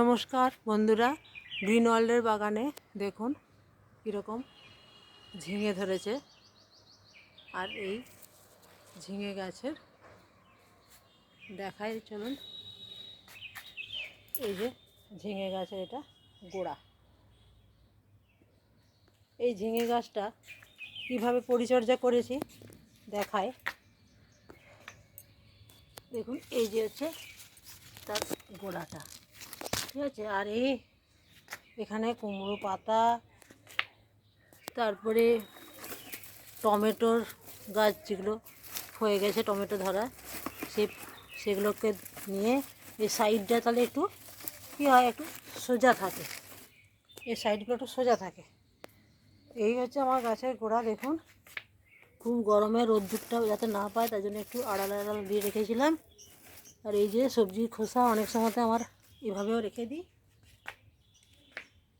নমস্কার বন্ধুরা, গ্রিন ওয়ার্ল্ডের বাগানে দেখুন কীরকম ঝিঙে ধরেছে। আর এই ঝিঙে গাছের দেখাই, চলুন। এই যে ঝিঙে গাছের এটা গোড়া। এই ঝিঙে গাছটা কীভাবে পরিচর্যা করেছি দেখায় দেখুন, এই যে হচ্ছে তার গোড়াটা। ঠিক আছে? আর এই এখানে কুমড়ো পাতা, তারপরে টমেটোর গাছ যেগুলো হয়ে গেছে টমেটো ধরা, সে সেগুলোকে নিয়ে এই সাইডটা তাহলে একটু কী হয়, একটু সোজা থাকে। এই সাইডগুলো একটু সোজা থাকে। এই হচ্ছে আমার গাছের গোড়া, দেখুন। খুব গরমে রোদ্দুরটা যাতে না পায়, তার জন্য একটু আড়াল আড়াল দিয়ে রেখেছিলাম। আর এই যে সবজির খোসা, অনেক সময়তে আমার এভাবেও রেখে দিই।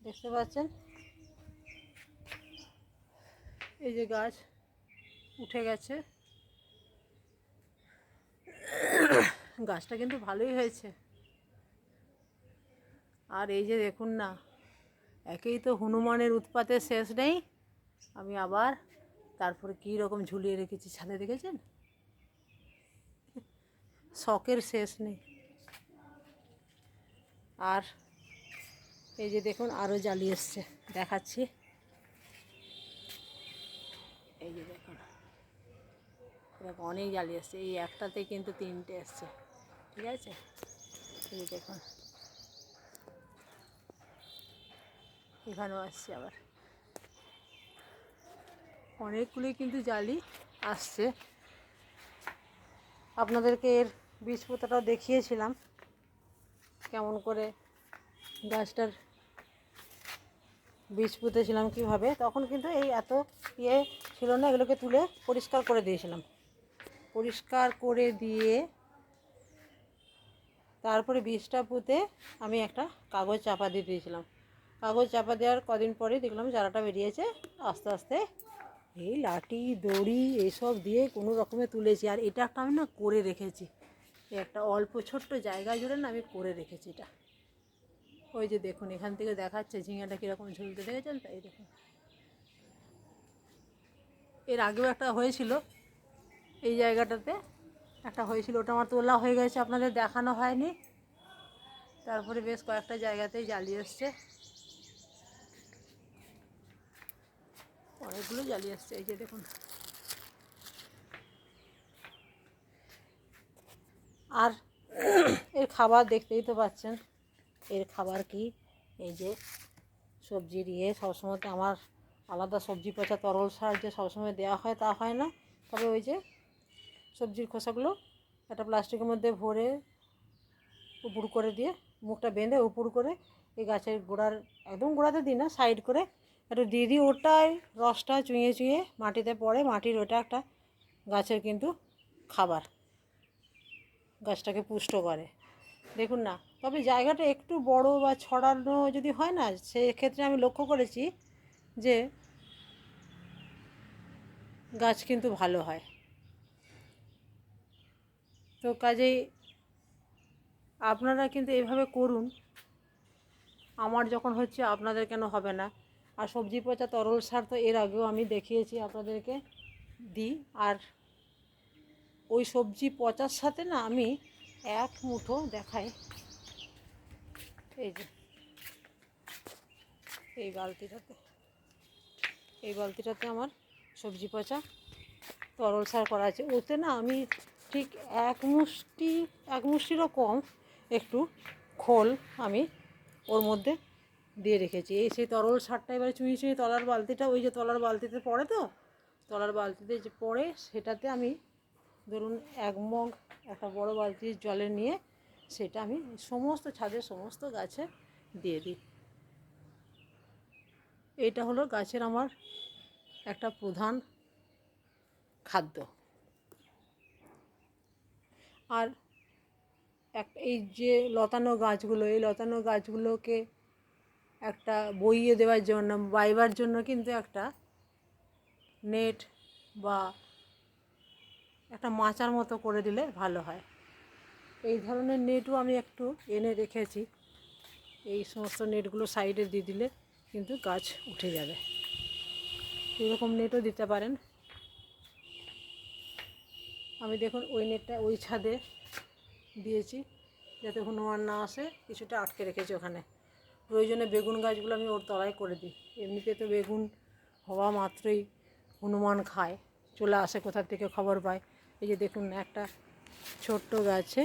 দেখতে পাচ্ছেন? এই যে গাছ উঠে গেছে। গাছটা কিন্তু ভালোই হয়েছে। আর এই যে দেখুন না, একেই তো হনুমানের উৎপাতের শেষ নেই। আমি আবার তারপরে কী রকম ঝুলিয়ে রেখেছি ছাদে, দেখেছেন? শখের শেষ নেই। আর এই যে দেখুন আরও জালি এসছে, দেখাচ্ছি। এই যে দেখুন, এরকম অনেক জালি এসছে, এই একটাতে কিন্তু তিনটে এসছে, ঠিক আছে? এই যে দেখুন, এখানেও আসছে আবার। অনেকগুলি কিন্তু জালি আসছে। আপনাদেরকে এর বীজ পোতাটাও দেখিয়েছিলাম। কেমন করে গাছটার বীজ পুঁতেছিলাম কীভাবে, তখন কিন্তু এই এত ইয়ে ছিল না, এগুলোকে তুলে পরিষ্কার করে দিয়েছিলাম। পরিষ্কার করে দিয়ে তারপরে বীজটা পুঁতে আমি একটা কাগজ চাপা দিয়ে দিয়েছিলাম। কাগজ চাপা দেওয়ার কদিন পরেই দেখলাম চারাটা বেরিয়েছে, আস্তে আস্তে এই লাঠি, দড়ি এইসব দিয়ে কোনো রকমে তুলেছি। আর এটা একটা আমি না করে রেখেছি। একটা অল্প ছোট্ট জায়গা জুড়ে না আমি করে রেখেছি এটা। ওই যে দেখুন, এখান থেকে দেখাচ্ছে ঝিঙেটা কীরকম ঝুলতে দেখেছেন? তাই দেখুন। এর আগেও একটা হয়েছিল, এই জায়গাটাতে একটা হয়েছিল, ওটা আমার তোলা হয়ে গেছে, আপনাদের দেখানো হয়নি। তারপরে বেশ কয়েকটা জায়গাতেই জ্বালিয়ে এসছে। অনেকগুলো জ্বালিয়ে এসছে, এই যে দেখুন। আর এর খাবার দেখতেই তো পাচ্ছেন। এর খাবার কি? এই যে সবজির ইয়ে সবসময় তো আমার আলাদা সবজি পচা তরল সার যে সবসময় দেওয়া হয় তা হয় না। তবে ওই যে সবজির খোসাগুলো একটা প্লাস্টিকের মধ্যে ভরে উপর করে দিয়ে মুখটা বেঁধে উপর করে এই গাছের গোড়ার একদম গোড়াতে দিই না, সাইড করে একটু দিয়ে দিই ওটাই রসটা চুঁয়ে চুঁয়ে মাটিতে পড়ে, মাটির ওটা একটা গাছের কিন্তু খাবার। গাছটাকে পুষ্ট করে। দেখুন না, তবে জায়গাটা একটু বড় বা ছড়ানো যদি হয় না, সেক্ষেত্রে আমি লক্ষ্য করেছি যে গাছ কিন্তু ভালো হয়। তো কাজেই আপনারা কিন্তু এভাবে করুন। আমার যখন হচ্ছে আপনাদের কেন হবে না? আর সবজি পচা তরল সার তো এর আগেও আমি দেখিয়েছি, আপনাদেরকে দিই। আর ওই সবজি পচার সাথে না আমি এক মুঠো দেখাই। এই যে, এই বালতিটাতে এই বালতিটাতে আমার সবজি পচা, তরল সার করা আছে। ওতে না আমি ঠিক এক মুষ্টি, এক মুষ্টিরও কম একটু খোল আমি ওর মধ্যে দিয়ে রেখেছি। এই সেই তরল সারটা এবারে চুঁই চুঁই তলার বালতিটা, ওই যে তলার বালতিতে পড়ে তো, তলার বালতিতে যে পড়ে সেটাতে আমি ধরুন এক মগ একটা বড় বালতির জলে নিয়ে সেটা আমি সমস্ত ছাদের সমস্ত গাছে দিয়ে দিই। এটা হলো গাছের আমার একটা প্রধান খাদ্য। আর এক এই যে লতানো গাছগুলো, এই লতানো গাছগুলোকে একটা বইয়ে দেওয়ার জন্য, বাইবার জন্য কিন্তু একটা নেট বা একটা মাচার মতো করে দিলে ভালো হয়। এই ধরনের নেটও আমি একটু এনে রেখেছি। এই সমস্ত নেটগুলো সাইডে দিয়ে দিলে কিন্তু গাছ উঠে যাবে। এরকম নেটও দিতে পারেন। আমি দেখুন ওই নেটটা ওই ছাদে দিয়েছি যাতে হনুমান না আসে, কিছুটা আটকে রেখেছি ওখানে। প্রয়োজনে বেগুন গাছগুলো আমি ওর তলায় করে দিই। এমনিতে তো বেগুন হওয়া মাত্রই হনুমান খায়, চলে আসে কোথা থেকে খবর পায়। এই যে দেখুন একটা ছোট্ট গাছে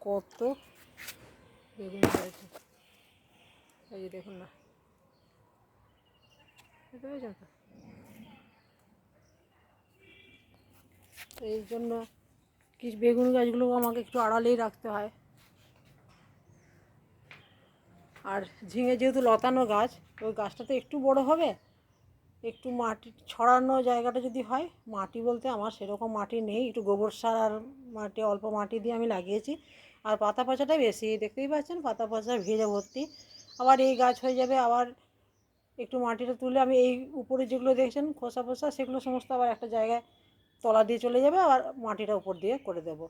কত বেগুন হয়েছে। এই যে দেখুন না। বুঝতে পেরেছেন তো? এই জন্য কিছু বেগুন গাছগুলো আমাকে একটু আড়ালেই রাখতে হয়। আর ঝিঙে যেহেতু লতানো গাছ, ওই গাছটা তো একটু বড় হবে একটু মাটি ছড়ানো জায়গাটা যদি হয়, মাটি বলতে আমার সেরকম মাটি নেই। একটু গোবর সার আর মাটি, অল্প মাটি দিয়ে আমি লাগিয়েছি। আর পাতা পচাটাই বেশি, দেখতেই পাচ্ছেন পাতা পচা, ভেজে ভর্তি। আবার এই গাছ হয়ে যাবে, আবার একটু মাটিটা তুলে আমি এই উপরে যেগুলো দেখছেন, খোসা ফোসা, সেগুলো সমস্ত আবার একটা জায়গায় তলা দিয়ে চলে যাবে, আবার মাটিটা উপর দিয়ে করে দেব।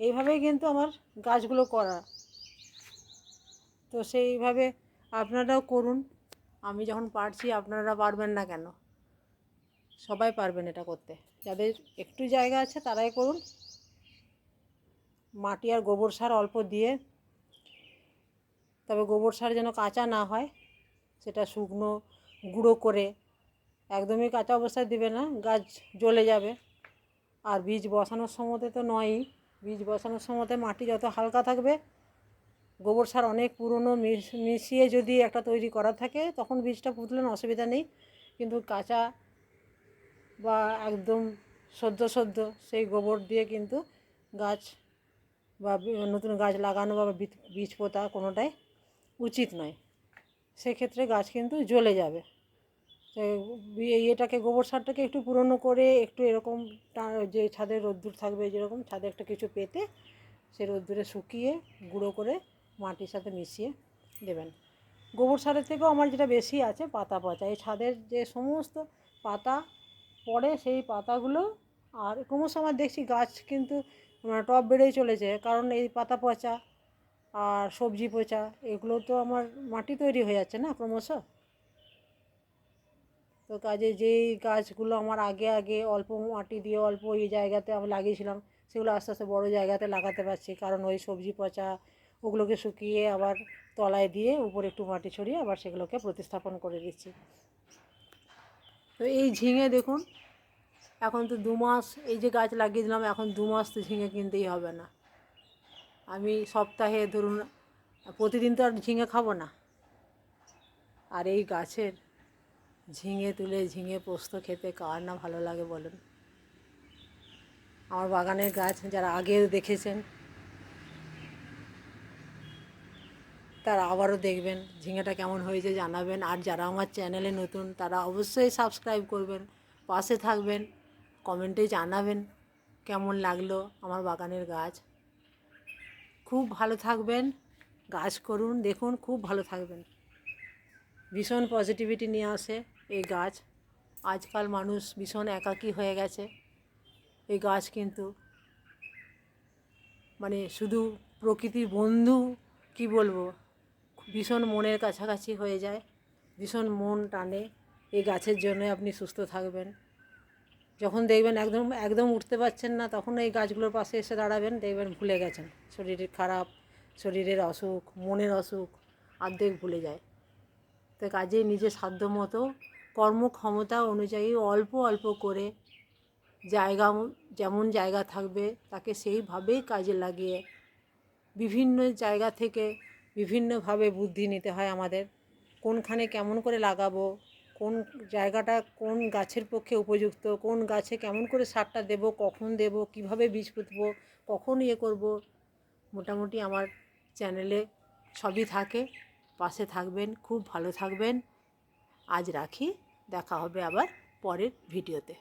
এইভাবেই কিন্তু আমার গাছগুলো করা। তো সেইভাবে আপনারাও করুন। আমি যখন পারছি, আপনারা পারবেন না কেন? সবাই পারবেন এটা করতে। যাদের একটু জায়গা আছে, তারাই করুন। মাটি আর গোবর সার অল্প দিয়ে, তবে গোবর সার যেন কাঁচা না হয়, সেটা শুকনো, গুঁড়ো করে, একদমই কাঁচা অবস্থায় দিবে না, গাছ জ্বলে যাবে। আর বীজ বসানোর সময়তে তো নয়ই। বীজ বসানোর সময়তে মাটি যত হালকা থাকবে গোবর সার অনেক পুরনো মিশ- মিশিয়ে যদি একটা তৈরি করা থাকে, তখন বীজটা পুঁতলেন অসুবিধা নেই। কিন্তু কাঁচা বা একদম সদ্য সদ্য সেই গোবর দিয়ে কিন্তু গাছ বা নতুন গাছ লাগানো বা বীজ- পোতা কোনোটাই উচিত নয়। সেক্ষেত্রে গাছ কিন্তু জ্বলে যাবে। এটাকে গোবর সারটাকে একটু পুরনো করে একটু এরকম যে ছাদে রোদ্দুর থাকবে যেরকম, ছাদে একটা কিছু পেতে সে রোদ্দুরে শুকিয়ে গুঁড়ো করে মাটির সাথে মিশিয়ে দেবেন। গোবর সারের থেকেও আমার যেটা বেশি আছে পাতা পচা। এই ছাদের যে সমস্ত পাতা পড়ে সেই পাতাগুলো আর ক্রমশ আমার দেখছি গাছ কিন্তু মানে টব বেড়েই চলেছে। কারণ এই পাতা পচা আর সবজি পচা, এগুলো তো আমার মাটি তৈরি হয়ে যাচ্ছে না ক্রমশ। তো কাজে যেই গাছগুলো আমার আগে আগে অল্প মাটি দিয়ে অল্প এই জায়গাতে আমি লাগিয়েছিলাম, সেগুলো আস্তে আস্তে বড় জায়গাতে লাগাতে পারছি। কারণ ওই সবজি পচা ওগুলোকে শুকিয়ে আবার তলায় দিয়ে উপরে একটু মাটি ছড়িয়ে আবার সেগুলোকে প্রতিস্থাপন করে দিচ্ছি। তো এই ঝিঙে দেখুন, এখন তো দু মাস, এই যে গাছ লাগিয়ে দিলাম, এখন দু মাস তো ঝিঙে কিনতেই হবে না। আমি সপ্তাহে ধরুন, প্রতিদিন তো আর ঝিঙে খাব না। আর এই গাছের ঝিঙে তুলে ঝিঙে পোস্ত খেতে কার না ভালো লাগে বলুন। আমার বাগানের গাছ যারা আগে দেখেছেন তারা আবারও দেখবেন ঝিঙেটা কেমন হয়েছে জানাবেন। আর যারা আমার চ্যানেলে নতুন, তারা অবশ্যই সাবস্ক্রাইব করবেন, পাশে থাকবেন, কমেন্টে জানাবেন কেমন লাগল আমার বাগানের গাছ। খুব ভালো থাকবেন, গাছ করুন, দেখুন, খুব ভালো থাকবেন। ভীষণ পজিটিভিটি নিয়ে আসে এই গাছ। আজকাল মানুষ ভীষণ একাকী হয়ে গেছে এই গাছ কিন্তু। মানে শুধু প্রকৃতির বন্ধু, কি বলব? ভীষণ মনের কাছাকাছি হয়ে যায়, ভীষণ মন টানে, এই গাছের জন্য আপনি সুস্থ থাকবেন। যখন দেখবেন একদম একদম উঠতে পারছেন না, তখন এই গাছগুলোর পাশে এসে দাঁড়াবেন, দেখবেন ভুলে গেছেন। শরীরের খারাপ, শরীরের অসুখ, মনের অসুখ, অর্ধেক ভুলে যায়। তো কাজেই নিজের সাধ্য মতো কর্মক্ষমতা অনুযায়ী অল্প অল্প করে জায়গা, যেমন জায়গা থাকবে, তাকে সেইভাবেই কাজে লাগিয়ে বিভিন্ন জায়গা থেকে বিভিন্নভাবে বুদ্ধি নিতে হয় আমাদের। কোনখানে কেমন করে লাগাবো, কোন জায়গাটা কোন গাছের পক্ষে উপযুক্ত, কোন গাছে কেমন করে সারটা দেব, কখন দেব, কীভাবে বীজ পুঁতবো, কখন ইয়ে করব, মোটামুটি আমার চ্যানেলে সবই থাকে। পাশে থাকবেন, খুব ভালো থাকবেন। আজ রাখি, দেখা হবে আবার পরের ভিডিওতে।